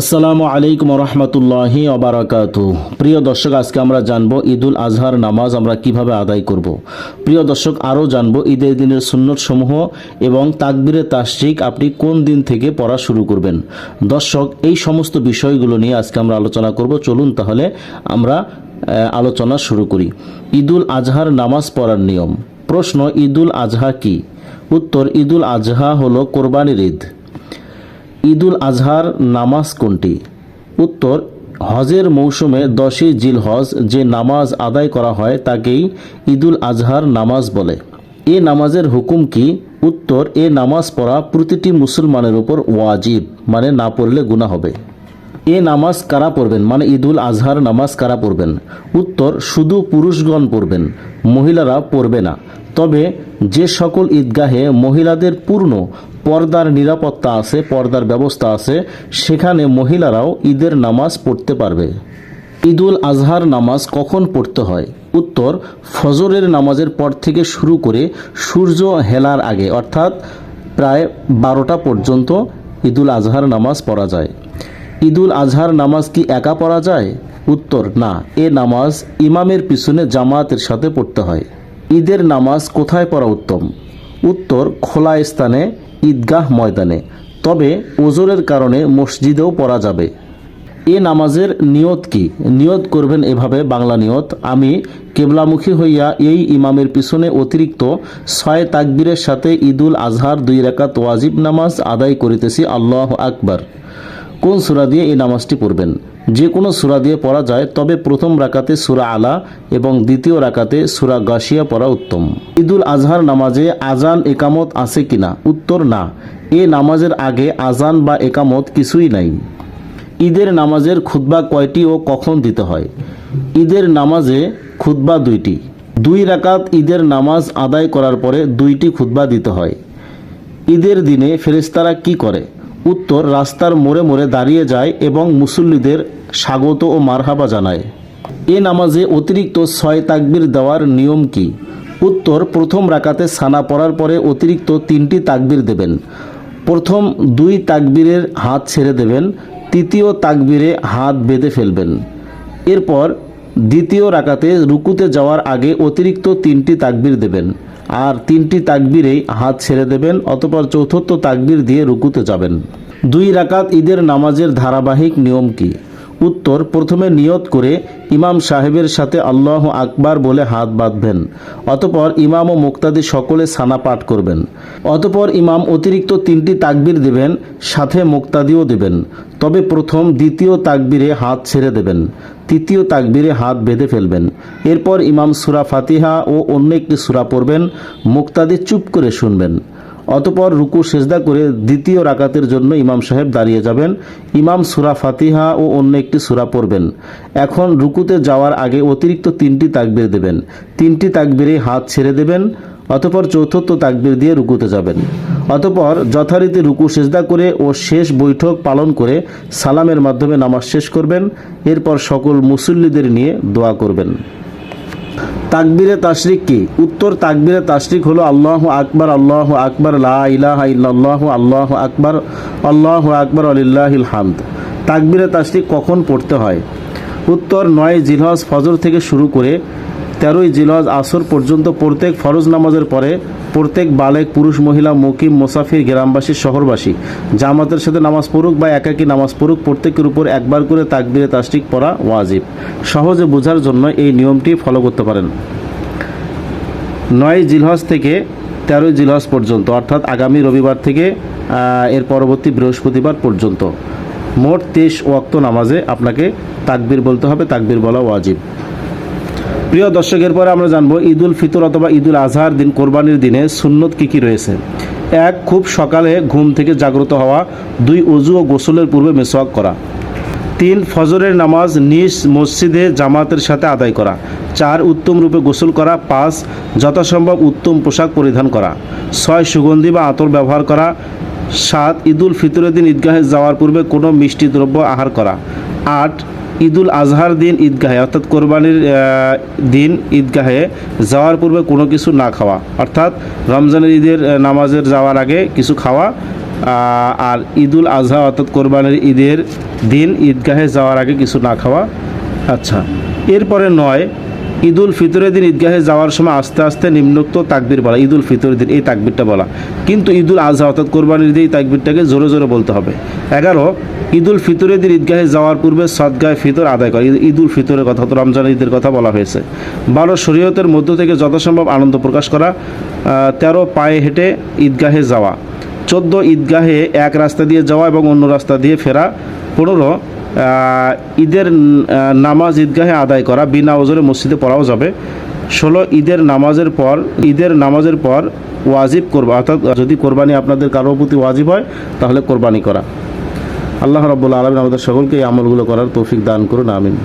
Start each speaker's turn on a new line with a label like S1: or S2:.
S1: আসসালামু আলাইকুম রহমতুল্লাহি অবরাকাত প্রিয় দর্শক, আজকে আমরা জানব ঈদুল আজহার নামাজ আমরা কীভাবে আদায় করব। প্রিয় দর্শক, আরও জানব ঈদের দিনের সুন্নত সমূহ এবং তাকবিরে তাসরিক আপনি কোন দিন থেকে পড়া শুরু করবেন। দর্শক, এই সমস্ত বিষয়গুলো নিয়ে আজকে আমরা আলোচনা করব। চলুন তাহলে আমরা আলোচনা শুরু করি। ঈদুল আজহার নামাজ পড়ার নিয়ম। প্রশ্ন, ঈদুল আজহা কি? উত্তর, ঈদুল আজহা হলো কোরবানির ঈদ। ঈদুল আজহার নামাজ কোনটি? উত্তর, হজের মৌসুমে দশই জিল হজ যে নামাজ আদায় করা হয় তাকেই ঈদুল আজহার নামাজ বলে। এ নামাজের হুকুম কি? উত্তর, এ নামাজ পড়া প্রতিটি মুসলমানের উপর ওয়াজিব মানে না পড়লে গুণা হবে। এ নামাজ কারা পড়বেন? মানে ঈদুল আজহার নামাজ কারা পড়বেন? উত্তর, শুধু পুরুষগণ পড়বেন, মহিলারা পড়বে না। তবে যে সকল ঈদগাহে মহিলাদের পূর্ণ পর্দার নিরাপত্তা আছে, পর্দার ব্যবস্থা আছে, সেখানে মহিলারাও ঈদের নামাজ পড়তে পারবে। ঈদুল আজহার নামাজ কখন পড়তে হয়? উত্তর, ফজরের নামাজের পর থেকে শুরু করে সূর্য হেলার আগে, অর্থাৎ প্রায় বারোটা পর্যন্ত ঈদুল আজহার নামাজ পড়া যায়। ঈদুল আজহার নামাজ কি একা পড়া যায়? উত্তর, না, এ নামাজ ইমামের পিছনে জামাতের সাথে পড়তে হয়। ঈদের নামাজ কোথায় পড়া উত্তম? উত্তর, খোলা স্থানে ঈদগাহ ময়দানে। তবে ওজোরের কারণে মসজিদেও পড়া যাবে। এ নামাজের নিয়ত কি? নিয়ত করবেন এভাবে বাংলা নিয়ত। আমি কেবলামুখী হইয়া এই ইমামের পিছনে অতিরিক্ত ছয় তাকবীরের সাথে ঈদুল আজহার দুই রাকাত ওয়াজিব নামাজ আদায় করিতেছি। আল্লাহ আকবার। কোন সূরা দিয়ে এই নামাজটি পড়বেন? যে কোনো সূরা দিয়ে পড়া যায়, তবে প্রথম রাকাতে সুরা আলা এবং দ্বিতীয় রাকাতে সুরা গাশিয়া পড়া উত্তম। ঈদুল আজহার নামাজে আজান একামত আছে কিনা? উত্তর, না। এ নামাজের আগে আজান বা একামত কিছুই নাই। ঈদের নামাজের খুতবা কয়টি ও কখন দিতে হয়? ঈদের নামাজে খুতবা দুইটি। দুই রাকাত ঈদের নামাজ আদায় করার পরে দুইটি খুতবা দিতে হয়। ঈদের দিনে ফেরেস্তারা কি করে? উত্তর রাস্তার মোড়ে মোড়ে দাঁড়িয়ে যায় এবং মুসল্লিদের স্বাগত ও মারহাবা জানায়। এ নামাজে অতিরিক্ত ছয় তাকবির দেওয়ার নিয়ম কি? উত্তর, প্রথম রাকাতে সানা পড়ার পরে অতিরিক্ত তিনটি তাকবির দেবেন। প্রথম দুই তাকবীরের হাত ছেড়ে দেবেন, তৃতীয় তাকবীরে হাত বেঁধে ফেলবেন। এরপর দ্বিতীয় রাকাতে রুকুতে যাওয়ার আগে অতিরিক্ত তিনটি তাকবির দেবেন। আর তিনটি তাকবীরেই হাত ছেড়ে দেবেন, অতপর চতুর্থ তাকবির দিয়ে রুকুতে যাবেন। দুই রাকাত ঈদের নামাজের ধারাবাহিক নিয়ম কি? উত্তর, প্রথমে নিয়ত করে ইমাম সাহেবের সাথে আল্লাহ আকবার বলে হাত বাঁধবেন, অতপর ইমাম ও মুক্তাদি সকলে সানা পাঠ করবেন। অতপর ইমাম অতিরিক্ত তিনটি তাকবির দেবেন, সাথে মুক্তাদিও দেবেন, তবে প্রথম দ্বিতীয় তাকবিরে হাত ছেড়ে দেবেন। তৃতীয় তাকবিরে হাত বেঁধে ফেলবেন। এরপর ইমাম সুরা ফাতিহা ও অন্য একটি সুরা পড়বেন, মুক্তাদি চুপ করে শুনবেন। অতপর রুকু, সেজদা করে দ্বিতীয় রাকাতের জন্য ইমাম সাহেব দাঁড়িয়ে যাবেন। ইমাম সুরা ফাতিহা ও অন্য একটি সুরা পড়বেন। এখন রুকুতে যাওয়ার আগে অতিরিক্ত তিনটি তাকবির দেবেন। তিনটি তাকবিরে হাত ছেড়ে দেবেন। অতপর চতুর্থ তাকবির দিয়ে রুকুতে যাবেন। অতপর যথারীতি রুকু সেজদা করে ও শেষ বৈঠক পালন করে সালামের মাধ্যমে নামাজ শেষ করবেন। এরপর সকল মুসল্লিদের নিয়ে দোয়া করবেন। তাকবিরে তাশরিক কি? উত্তর তাকবিরে তাশরিক হলো আল্লাহ আকবর আল্লাহ আকবর, লা ইলাহা ইল্লাল্লাহ, আল্লাহ আকবর, আল্লাহ আকবার, আলিল্লাহিল হামদ। তাকবিরে তাশরিক কখন পড়তে হয়? উত্তর নয় জিলহজ ফজর থেকে শুরু করে তেরোই জিলহজ আসর পর্যন্ত প্রত্যেক ফরজ নামাজের পরে প্রত্যেক বালেক, পুরুষ, মহিলা, মুকিম, মুসাফির, গ্রামবাসী, শহরবাসী, জামাতের সাথে নামাজ পড়ুক বা একাকী নামাজ পড়ুক, প্রত্যেকের উপর একবার করে তাকবিরে তাস্টিক পড়া ওয়াজিব। সহজে বোঝার জন্য এই নিয়মটি ফলো করতে পারেন। নয় জিলহজ থেকে তেরোই জিলহজ পর্যন্ত, অর্থাৎ আগামী রবিবার থেকে এর পরবর্তী বৃহস্পতিবার পর্যন্ত। মোট তেইশ ওয়াক্ত নামাজে আপনাকে তাকবির বলতে হবে, তাকবির বলা ওয়াজিব। প্রিয় দর্শকের পরে আমরা জানব ঈদ উল ফিতর অথবা ঈদ উল আজহার দিন, কোরবানির দিনে সুন্নত কী কী রয়েছে? এক, খুব সকালে ঘুম থেকে জাগ্রত হওয়া। দুই অজু ও গোসলের পূর্বে মেসওয়াক করা। তিন, ফজরের নামাজ নিজ মসজিদে জামাতের সাথে আদায় করা। চার, উত্তম রূপে গোসল করা। পাঁচ, যথাসম্ভব উত্তম পোশাক পরিধান করা। ছয়, সুগন্ধি বা আতর ব্যবহার করা। সাত, ঈদুল ফিতরের দিন ঈদগাহে যাওয়ার পূর্বে কোনো মিষ্টি দ্রব্য আহার করা। আট ঈদুল আজহার দিন ঈদগাহে, অর্থাৎ কোরবানির দিন ঈদগাহে যাওয়ার পূর্বে কোনো কিছু না খাওয়া। অর্থাৎ রমজানের ঈদের নামাজের যাওয়ার আগে কিছু খাওয়া আর ঈদুল আজহা, অর্থাৎ কোরবানির ঈদের দিন ঈদগাহে যাওয়ার আগে কিছু না খাওয়া। আচ্ছা এরপরে নয়, ঈদুল ফিতরের দিন ঈদগাহে যাওয়ার সময় আস্তে আস্তে নিম্নোক্ত তাকবির বলা, ঈদুল ফিতরের দিন, এই তাকবিরটা বলা। কিন্তু ঈদুল আজহা, অর্থাৎ কোরবানির দিন এই তাকবিরটাকে জোরে জোরে বলতে হবে। এগারো ঈদুল ফিতরের দিন ঈদগাহে যাওয়ার পূর্বে সদগায় ফিতর আদায় করে। ঈদ- ঈদুল ফিতরের কথা তো রমজান ঈদের কথা বলা হয়েছে। বারো শরীয়তের মধ্য থেকে যথাসম্ভব আনন্দ প্রকাশ করা তেরো পায়ে হেঁটে ঈদগাহে যাওয়া। চোদ্দ ঈদগাহে এক রাস্তা দিয়ে যাওয়া এবং অন্য রাস্তা দিয়ে ফেরা। পনেরো ঈদের নামাজ ঈদগাহে আদায় করা, বিনা ওজরে মসজিদে পড়াও যাবে। ষোলো, ঈদের নামাজের পর, ঈদের নামাজের পর ওয়াজিব করবা অর্থাৎ যদি কোরবানি আপনাদের কারোর প্রতি ওয়াজিব হয়, তাহলে কোরবানি করা। আল্লাহ রব্বুল আলমিন আমাদের সকলকে এই আমলগুলো করার তৌফিক দান করুন আমিন।